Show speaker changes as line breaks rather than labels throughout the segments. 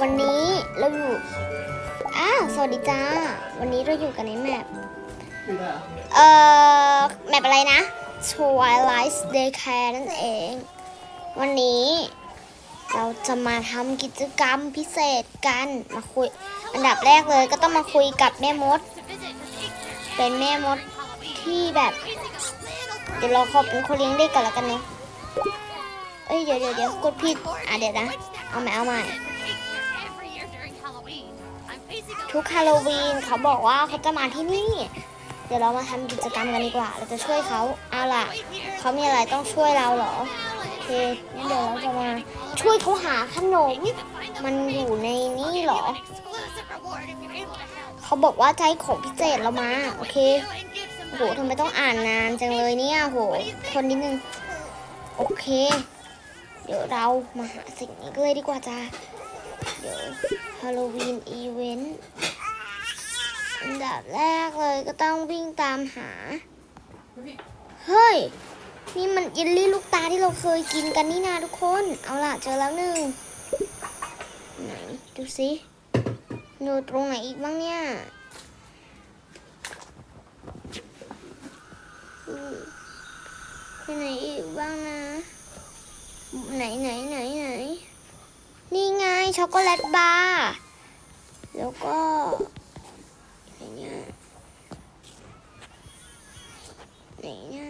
วันนี้เราอยู่ อ้าว สวัสดีจ้า วันนี้เราอยู่กันในแมป เอ่อ แมปอะไรนะ Twilight Daycare นั่นเอง วันนี้เราจะมาทำกิจกรรมพิเศษกัน มาคุย อันดับแรกเลยก็ต้องมาคุยกับแม่มด เป็นแม่มดที่แบบ เดี๋ยวเราขอเป็นคนเลี้ยงเด็กก่อนแล้วกันเนาะ เอ้ยเดี๋ยวเดี๋ยวเดี๋ยวกดผิดอะเดี๋ยวนะ เอาใหม่เอาใหม่ทุกฮาโลวีนเขาบอกว่าเขาจะมาที่นี่ เดี๋ยวเรามาทำกิจกรรมกันดีกว่า เราจะช่วยเขาเอาล่ะเขามีอะไรต้องช่วยเราเหรอโอเคงั้นเดี๋ยวเราจะมาช่วยเขาหาขนม มันอยู่ในนี่เหรอ เขาบอกว่าให้ของพิเศษเรามา โอเคโอ้โหทำไมต้องอ่านนานจังเลยเนี่ยโห คนนิดนึง โอเค เดี๋ยวเรามาหาสิ่งนี้กันเลยดีกว่าจ้าเดี๋ยวฮาโลวีนอีเวนต์อันดับแรกเลยก็ต้องวิ่งตามหา เฮ้ย นี่มันเยลลี่ลูกตาที่เราเคยกินกันนี่นาทุกคน เอาล่ะเจอแล้วหนึ่งไหน ดูสิอยู่ตรงไหนอีกบ้างเนี่ยอืมไปไหนอีกบ้างนะ ไหนไหนไหนไหนนี่ไงช็อกโกแลตบาร์แล้วก็ไหนเนี่ยไหนเนี่ย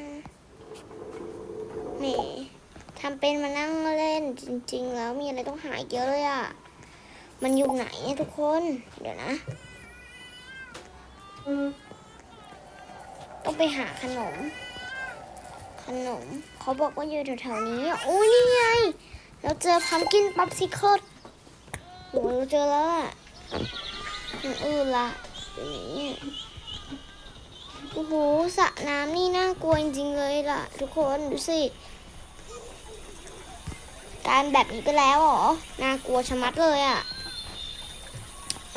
นี่ทำเป็นมานั่งเล่นจริง ๆ แล้วมีอะไรต้องหาอีกเยอะเลยอะ มันอยู่ไหนเนี่ยทุกคน เดี๋ยวนะ ต้องไปหาขนม ขนม เขาบอกว่าอยู่แถวๆนี้โอ้ยนี่ไง เราเจอพัมกินปั๊บซิเคิลโหเราเจอแล้วอะอย่างอื่นละอยู่นเนี่โอ้โหสระน้ำนี่น่ากลัวจริงๆเลยล่ะ ทุกคนดูสิ การแบบนี้ไปแล้วหรอ น่ากลัวชะมัดเลยอะ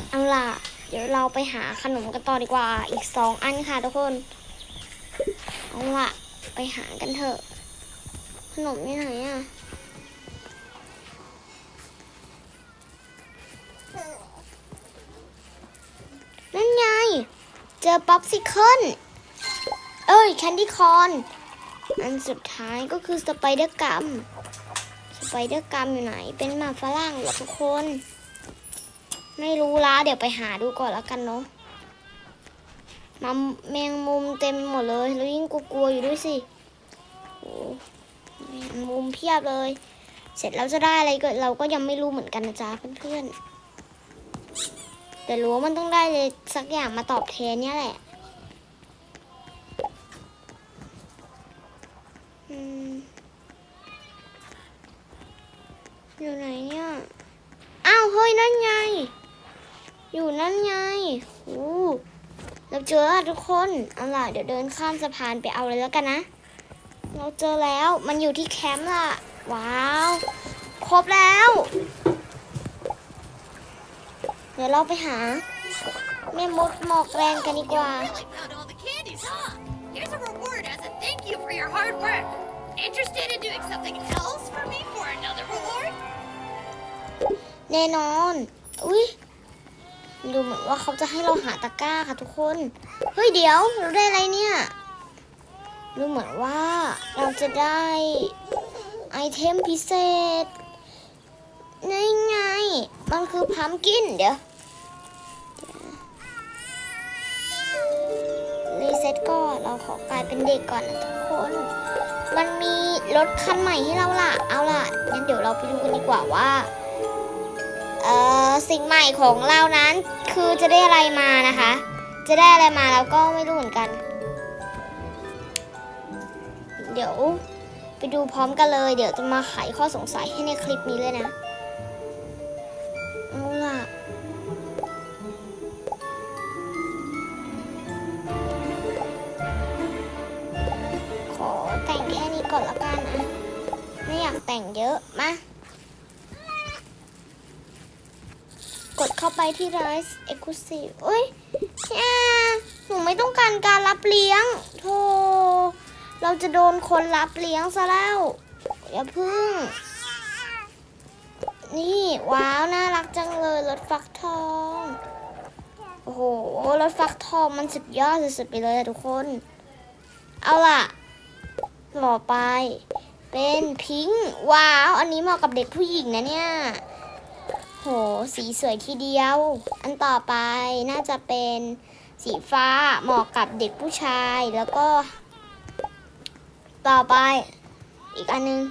เอาล่ะ เดี๋ยวเราไปหาขนมกันต่อดีกว่า อีกสองอันค่ะทุกคน เอาล่ะ ไปหากันเถอะ ขนมที่ไหนอะนั่นไง เจอป๊อปซิเคิลเอ้ย แคนดี้คอนอันสุดท้ายก็คือสไปเดอร์กัมสไปเดอร์กัมอยู่ไหน เป็นหมาฝรั่งเหรอทุกคน ไม่รู้ละเดี๋ยวไปหาดูก่อนแล้วกันเนาะ มาแมงมุมเต็มหมดเลย แล้วยิ่งกลัวๆอยู่ด้วยสิโอ้แมงมุมเพียบเลย เสร็จแล้วจะได้อะไรก็เราก็ยังไม่รู้เหมือนกันนะจ๊ะเพื่อนๆ แต่รู้ว่ามันต้องได้เลยสักอย่างมาตอบแทนเนี่ยแหละอืมอยู่ไหนเนี่ย อ้าว เฮ้ย นั่นไง อยู่นั่นไงโอ้ เราเจอแล้วทุกคนเอาล่ะเดี๋ยวเดินข้ามสะพานไปเอาเลยแล้วกันนะ เราเจอแล้วมันอยู่ที่แคมป์ล่ะ ว้าว ครบแล้ว เดี๋ยวเราไปหา แม่มดหมอกแรงกันดีกว่า
Really found all the candies, huh? Here's a reward as a thank you for your hard work. Interested in doing something else for me for another reward?
แน่นอน อุ้ย ดูเหมือนว่าเขาจะให้เราหาตะกร้าค่ะทุกคน เฮ้ยเดี๋ยวเราได้อะไรเนี่ย ดูเหมือนว่าเราจะได้ไอเทมพิเศษนี่ไง มันคือพัมกินเดี๋ยวรีเซ็ตก่อนเราขอกลายเป็นเด็กก่อนนะทุกคน มันมีรถคันใหม่ให้เราล่ะ เอาล่ะ งั้นเดี๋ยวเราไปดูกันดีกว่าว่า เอ่อสิ่งใหม่ของเรานั้น คือจะได้อะไรมานะคะ จะได้อะไรมาแล้วก็ไม่รู้เหมือนกัน เดี๋ยวไปดูพร้อมกันเลย เดี๋ยวจะมาไขข้อสงสัยให้ในคลิปนี้เลยนะ กดเข้าไปที่ Rise Exclusive เอ้ยแย่หนูไม่ต้องการการรับเลี้ยงโธ่เราจะโดนคนรับเลี้ยงซะแล้ว อย่าพึ่ง นี่ว้าว น่ารักจังเลยรถฟักทอง โอ้โห รถฟักทองมันสุดยอดสุดๆไปเลยทุกคน เอาล่ะต่อไป เป็นพิงค์ว้าว อันนี้เหมาะกับเด็กผู้หญิงนะเนี่ย โห สีสวยทีเดียว อันต่อไปน่าจะเป็นสีฟ้าเหมาะกับเด็กผู้ชายแล้วก็ ต่อไป อีกอันนึง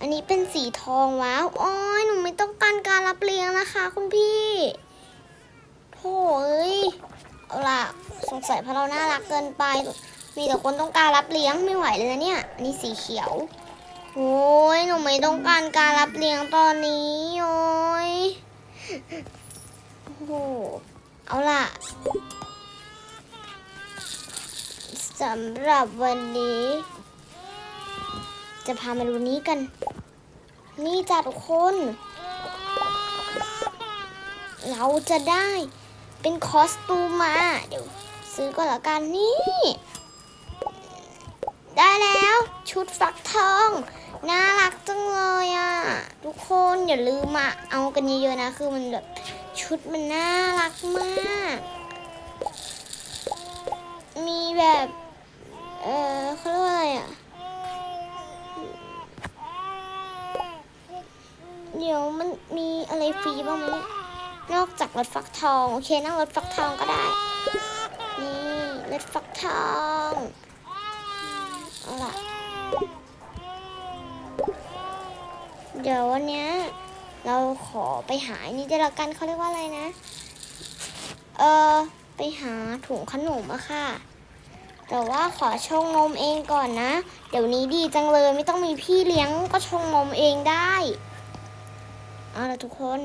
อันนี้เป็นสีทองว้าวโอ้ยหนูไม่ต้องการการรับเลี้ยงนะคะ คุณพี่โถเอ้ยเอาล่ะสงสัยเพราะเราน่ารักเกินไป มีแต่คนต้องการรับเลี้ยงไม่ไหวเลยนะเนี่ยนนี้สีเขียว โอ้ยหนูไม่ต้องการการรับเลี้ยงตอนนี้ โอ้ยโอ้โหเอาล่ะสำหรับวันนี้ จะพามาดูนี้กัน นี่จ้ะทุกคน เราจะได้เป็นคอสตูมมา เดี๋ยวซื้อก็แล้วกันนี่ ได้แล้วชุดฟักทอง น่ารักจังเลยอะ ทุกคนอย่าลืมมาเอากันเยอะๆนะ คือมันแบบชุดมันน่ารักมาก มีแบบ เออเขาเรียกว่าอะไรอะ เดี๋ยวมันมีอะไรฟรีบ้างไหมเนี่ยนอกจากรถฟักทอง โอเค นั่งรถฟักทองก็ได้ นี่รถฟักทองเอาล่ะ เดี๋ยววันนี้เราขอไปหาอนนี้จะละกันเขาเรียกว่าอะไรนะ เออไปหาถุงขนมอะค่ะ แต่ว่าขอชงนมเองก่อนนะ เดี๋ยวนี้ดีจังเลยไม่ต้องมีพี่เลี้ยงก็ชงนมเองได้เอาละทุกคน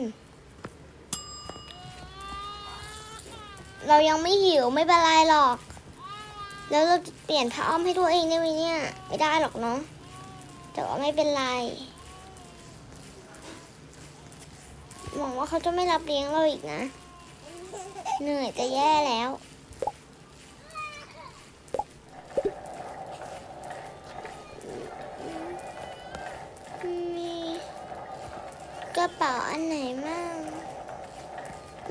เรายังไม่หิวไม่เป็นไรหรอก แล้วเราเปลี่ยนผ้าอ้อมให้ตัวเองได้ไหมเนี่ย ไม่ได้หรอกเนาะแต่ว่าไม่เป็นไร หวังว่าเขาจะไม่รับเลี้ยงเราอีกนะ เหนื่อยจะแย่แล้ว มีกระเป๋าอันไหนมั่ง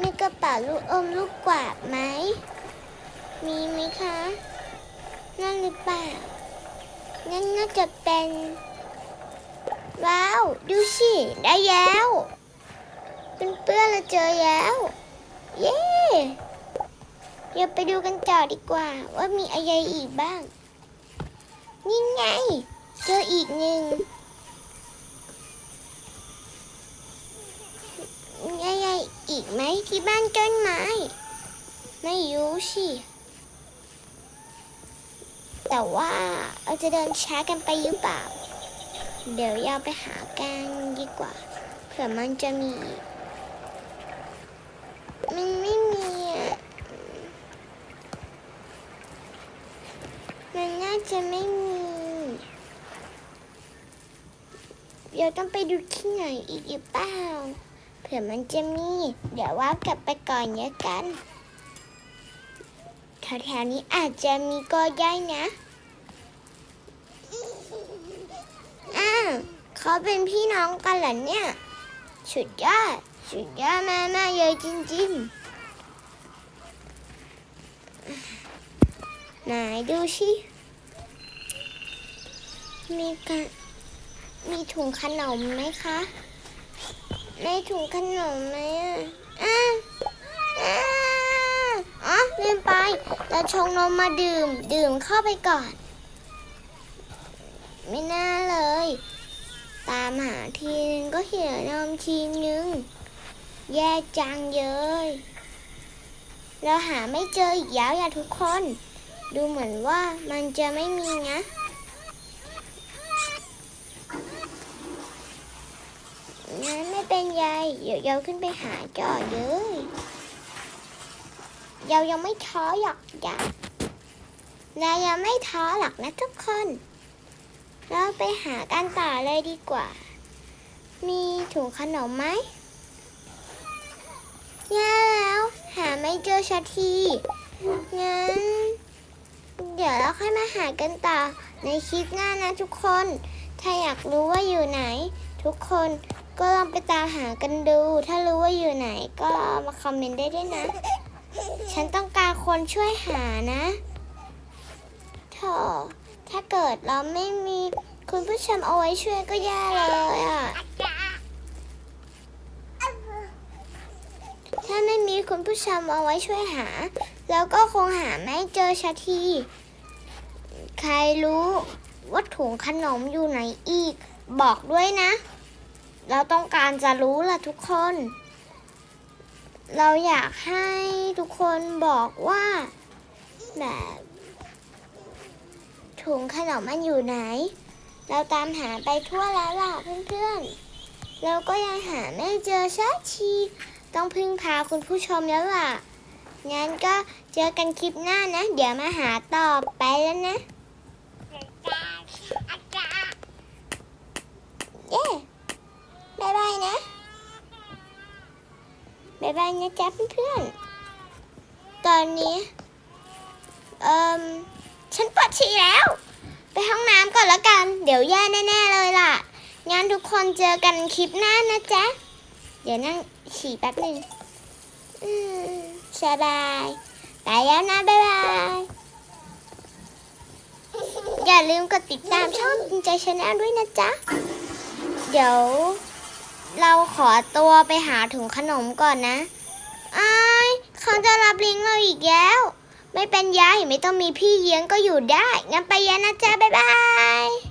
มีกระเป๋าลูกอมลูกกวาดไหม มีไหมคะ นั่นหรือเปล่า นั่นน่าจะเป็น ว้าว ดูสิ ได้แล้ว เป็นเปื้อนๆเราเจอแล้ว เย้เดี๋ยวไปดูกันต่อดีกว่า ว่ามีอะไรอีกบ้าง นี่ไง เจออีกหนึ่งอะไรอีกไหมที่บ้านต้นไม้ ไม่รู้สิแต่ว่าเราจะเดินช้ากันไปหรือเปล่า เดี๋ยวเราไปหากันดีกว่า เผื่อมันจะมี มันไม่มีอะมันน่าจะไม่มี เดี๋ยวต้องไปดูที่ไหนอีกหรือเปล่า เผื่อมันจะมี เดี๋ยวว่ากลับไปก่อนเยอะกันแถวๆนี้อาจจะมีก็ได้นะอ้าวเขาเป็นพี่น้องกันเหรอเนี่ย สุดยอด สุดยอดมากๆเลยจริงๆไหนดูสิมีกันมีถุงขนมไหมคะในถุงขนมไหมอะอะอะอ๋อลืมไปเราชงนมมาดื่ม ดื่มเข้าไปก่อน ไม่น่าเลย ตามหาทีนึงก็เหี่ยนมทีนึง แย่จังเลยเราหาไม่เจออีกแล้วอย่าทุกคน ดูเหมือนว่ามันจะไม่มีนะงั้นไม่เป็นไรเดี๋ยวเราขึ้นไปหาจอเลยเรายังไม่ท้อหรอกจ้ะเรายังไม่ท้อหรอกนะทุกคน เราไปหากันต่อเลยดีกว่า มีถุงขนมไหม แย่แล้ว หาไม่เจอสักทีงั้น เดี๋ยวเราค่อยมาหากันต่อในคลิปหน้านะทุกคน ถ้าอยากรู้ว่าอยู่ไหน ทุกคนก็ลองไปตามหากันดู ถ้ารู้ว่าอยู่ไหนก็มาคอมเมนต์ได้ด้วยนะ ฉันต้องการคนช่วยหานะเถอะถ้าเกิดเราไม่มีคุณผู้ชมเอาไว้ช่วยก็แย่เลยอะ ถ้าไม่มี คุณผู้ชมเอาไว้ช่วยหา แล้วก็คงหาไม่เจอชัที ใครรู้ว่าถุงขนมอยู่ไหนอีก บอกด้วยนะ เราต้องการจะรู้ล่ะทุกคน เราอยากให้ทุกคนบอกว่า แบบ ถุงขนมมันอยู่ไหน เราตามหาไปทั่วแล้วล่ะเพื่อนๆ เราก็ยังหาไม่เจอสัที ต้องพึ่งพาคุณผู้ชมแล้วล่ะ งั้นก็เจอกันคลิปหน้านะ เดี๋ยวมาหาต่อไปแล้วนะ เย้บายบายนะบายบายนะจ๊ะเพื่อนๆ ตอนนี้ เอ่มฉันปวดฉี่แล้ว ไปห้องน้ำก่อนแล้วกัน เดี๋ยวแย่แน่ ๆ เลยล่ะ งั้นทุกคนเจอกันคลิปหน้านะจ๊ะ เดี๋ยวนั่ง ฉี่แป๊บหนึ่งสบายไปแล้วนะ บ๊ายบาย อย่าลืมกดติดตามช่องจริงใจชนลด้วยนะจ๊ะ เดี๋ยว เราขอตัวไปหาถุงขนมก่อนนะอายเขาจะรับลิงเราอีกแล้ว ไม่เป็นไรไม่ต้องมีพี่เลี้ยงก็อยู่ได้ งั้นไปแล้วนะจ๊ะ บ๊ายบาย